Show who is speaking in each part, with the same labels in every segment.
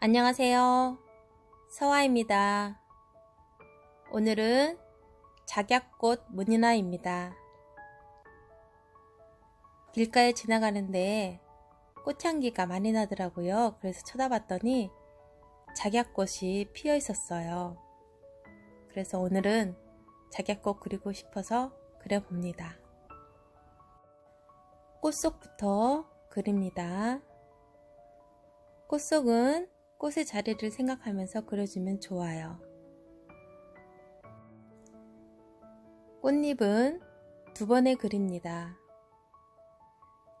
Speaker 1: 안녕하세요. 서화입니다. 오늘은 작약꽃 무늬나입니다. 길가에 지나가는데 꽃향기가 많이 나더라고요. 그래서 쳐다봤더니 작약꽃이 피어 있었어요. 그래서 오늘은 작약꽃 그리고 싶어서 그려봅니다. 꽃 속부터 그립니다. 꽃 속은 꽃의 자리를 생각하면서 그려주면 좋아요. 꽃잎은 두 번에 그립니다.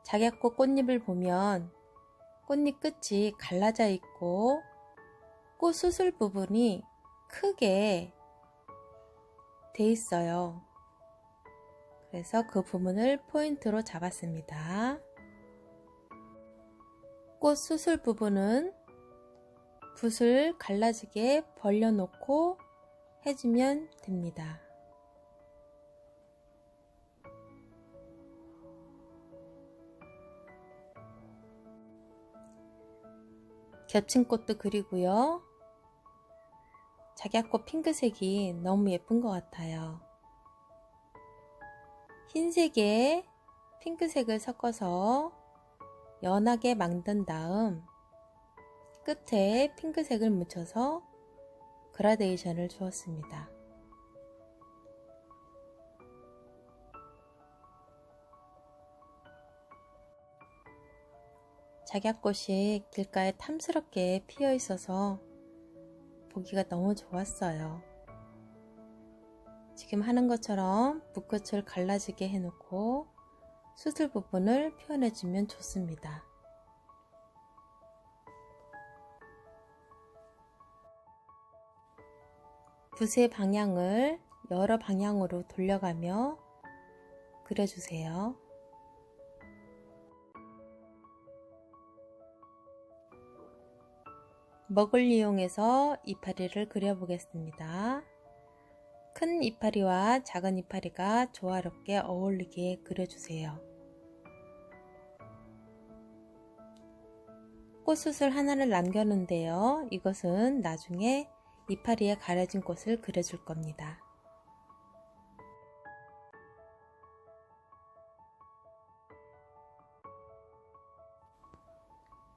Speaker 1: 작약꽃 꽃잎을 보면 꽃잎 끝이 갈라져 있고 꽃 수술 부분이 크게 돼 있어요. 그래서 그 부분을 포인트로 잡았습니다. 꽃 수술 부분은 붓을 갈라지게 벌려놓고 해주면 됩니다. 겹친 꽃도 그리고요. 작약꽃 핑크색이 너무 예쁜 것 같아요. 흰색에 핑크색을 섞어서 연하게 만든 다음 끝에 핑크색을 묻혀서 그라데이션을 주었습니다. 작약꽃이 길가에 탐스럽게 피어 있어서 보기가 너무 좋았어요. 지금 하는 것처럼 붓끝을 갈라지게 해놓고 수술 부분을 표현해주면 좋습니다. 붓의 방향을 여러 방향으로 돌려가며 그려주세요. 먹을 이용해서 이파리를 그려보겠습니다. 큰 이파리와 작은 이파리가 조화롭게 어울리게 그려주세요. 꽃수술 하나를 남겼는데요. 이것은 나중에 이파리에 가려진 꽃을 그려줄 겁니다.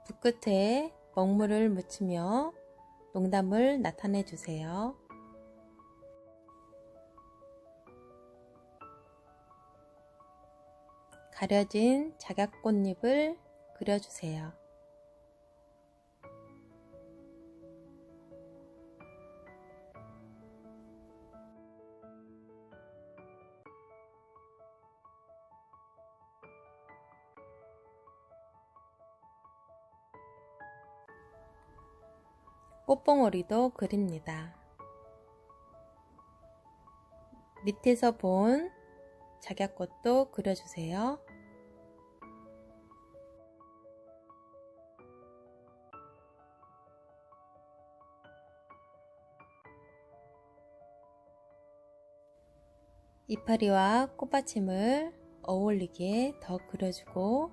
Speaker 1: 붓끝에 먹물을 묻히며 농담을 나타내 주세요. 가려진 작약꽃잎을 그려주세요. 꽃봉오리도 그립니다. 밑에서 본 작약꽃도 그려주세요. 이파리와 꽃받침을 어울리게 더 그려주고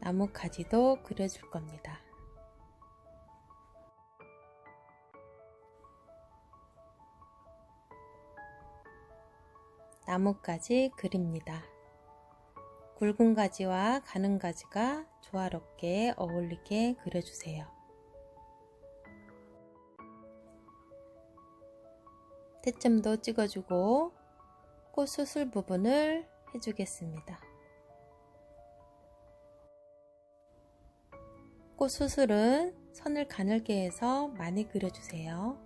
Speaker 1: 나무 가지도 그려줄 겁니다. 나뭇가지 그립니다. 굵은 가지와 가는 가지가 조화롭게 어울리게 그려주세요. 태점도 찍어주고 꽃 수술 부분을 해주겠습니다. 꽃 수술은 선을 가늘게 해서 많이 그려주세요.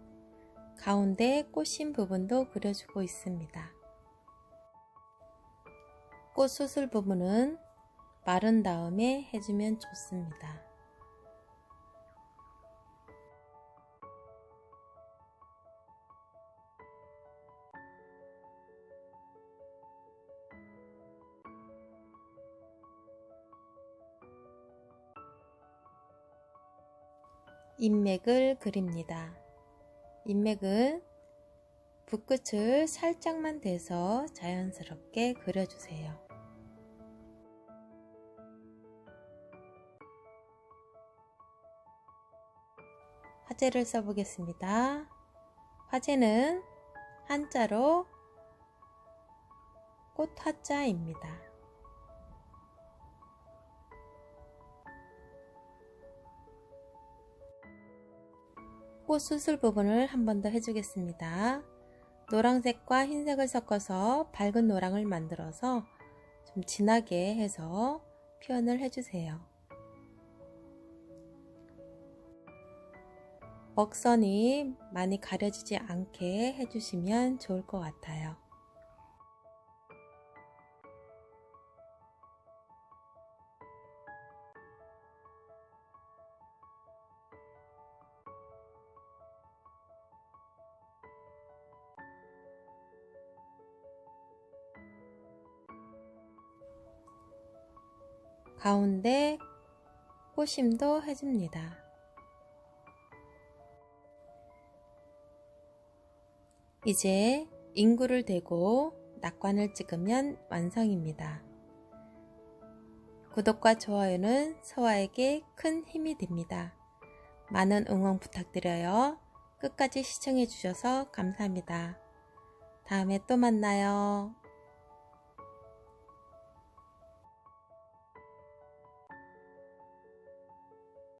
Speaker 1: 가운데 꽃신 부분도 그려주고 있습니다. 꽃 수술 부분은 마른 다음에 해주면 좋습니다. 인맥을 그립니다. 인맥은 붓끝을 살짝만 대서 자연스럽게 그려주세요. 화재를 써보겠습니다. 화재는 한자로 꽃화자입니다. 꽃 수술 부분을 한 번 더 해주겠습니다. 노란색과 흰색을 섞어서 밝은 노랑을 만들어서 좀 진하게 해서 표현을 해주세요. 먹선이 많이 가려지지 않게 해주시면 좋을 것 같아요. 가운데 꼬심도 해줍니다. 이제 인구를 대고 낙관을 찍으면 완성입니다. 구독과 좋아요는 서화에게 큰 힘이 됩니다. 많은 응원 부탁드려요. 끝까지 시청해주셔서 감사합니다. 다음에 또 만나요.